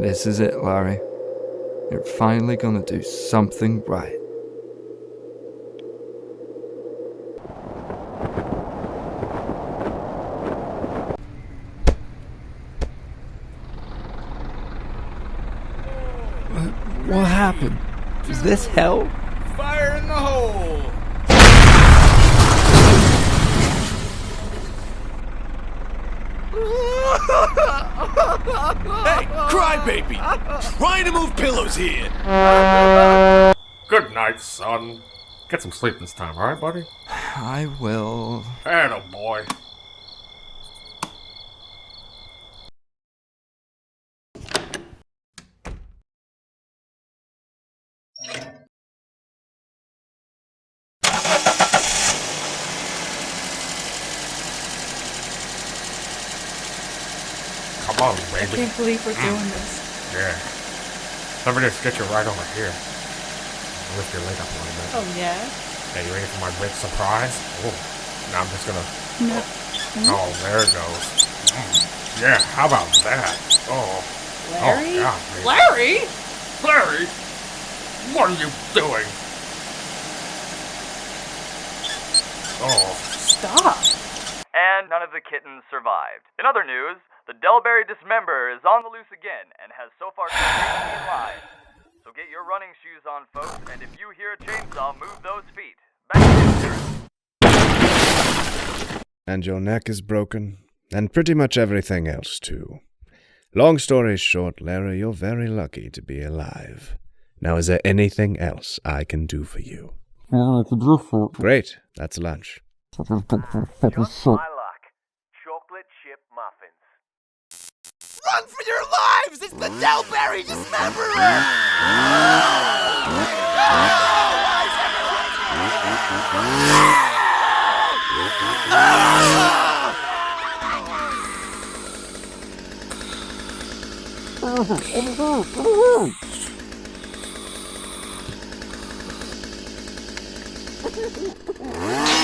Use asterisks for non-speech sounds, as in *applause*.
This is it, Larry. You're finally gonna do something right. What, what happened? Is this hell? Fire in the hole! Crybaby! Trying to move pillows here! Good night, son. Get some sleep this time, alright, buddy? I will. Atta boy. Come on, I can't believe we're doing this. Yeah. Let me just get you right over here. Lift your leg up a little bit. Oh yeah. Hey, you ready for my big surprise? Oh, now I'm just gonna. No. Oh, there it goes. Mm. Yeah, how about that? Oh, Larry. Oh, God. Larry. Larry, what are you doing? Oh, Stop. And none of the kittens survived. In other news, the Delberry Dismember is on the loose again and has so far succeeded in live. So get your running shoes on, folks, and if you hear a chainsaw, move those feet. Back to you, And your neck is broken, and pretty much everything else, too. Long story short, Larry, you're very lucky to be alive. Now, is there anything else I can do for you? Great, that's lunch. Run for your lives! It's the Delberry Dismemberer! *laughs*